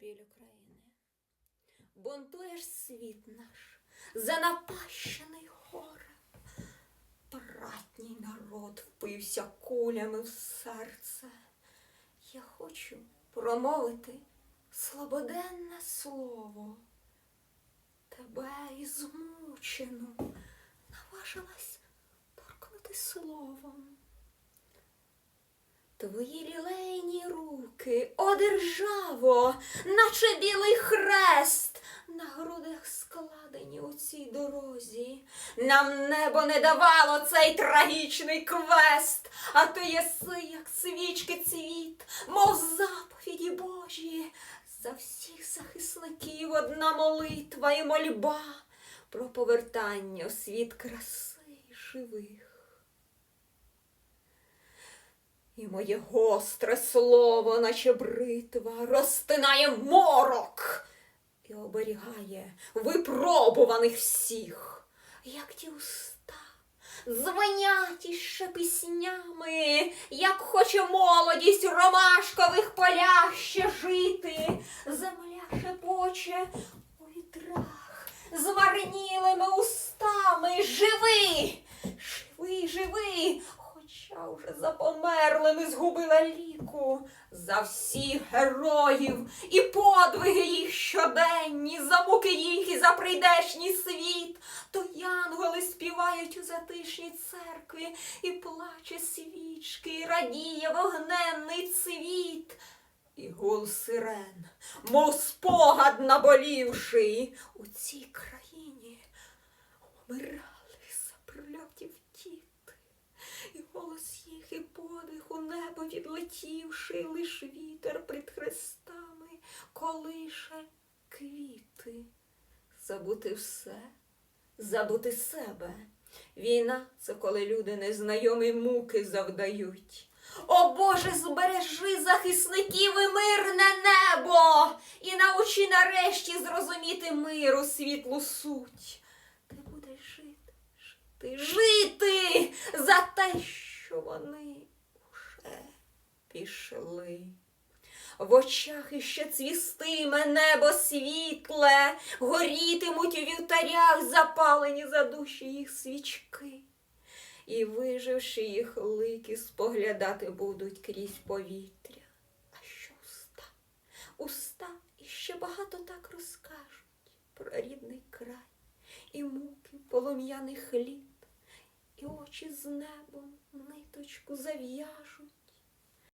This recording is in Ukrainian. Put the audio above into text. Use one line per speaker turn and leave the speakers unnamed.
біль України. Бунтує ж світ наш, занапащений горем. Братній народ впився кулями в серце. Я хочу промовити слободенне слово. Тебе і змучену наважилась торкнути словом. Твої лілейні руки, о державо, наче білий хрест, на грудях складені у цій дорозі. Нам небо не давало цей трагічний квест, а ти єси, як свічки цвіт, мов заповіді Божі. За всіх захисників одна молитва і мольба про повертання у світ краси живих. І моє гостре слово, наче бритва, розтинає морок і оберігає випробуваних всіх, як ті уста, звенять іще піснями, як хоче молодість в ромашкових полях ще жити, земля шепоче у вітрах, змарнілими устами, живи, живи, живи, хоча вже за померлими згубила ліку, за всіх героїв. І подвиги їх щоденні, за муки їх і за прийдешній світ, то янголи співають у затишній церкві, і плаче свічки, і радіє вогненний цвіт. І гул сирен, мов спогад наболівший, у цій країні умирали запроляті діти, і голос їх, і подих у небо відлетівши, лиш вітер пред хрестами колише квіти. Забути все, забути себе. Війна це коли люди незнайомі муки завдають. О Боже, збережи захисників і мирне небо, і научи нарешті зрозуміти миру світлу суть. Ти будеш жити, жити, жити за те, що вони уже пішли. В очах іще цвістиме небо світле, горітимуть у вівтарях запалені за душі їх свічки. І, виживши їх лики, споглядати будуть крізь повітря. А що уста? Уста іще багато так розкажуть про рідний край, і муки полум'яних літ, і очі з небом ниточку зав'яжуть.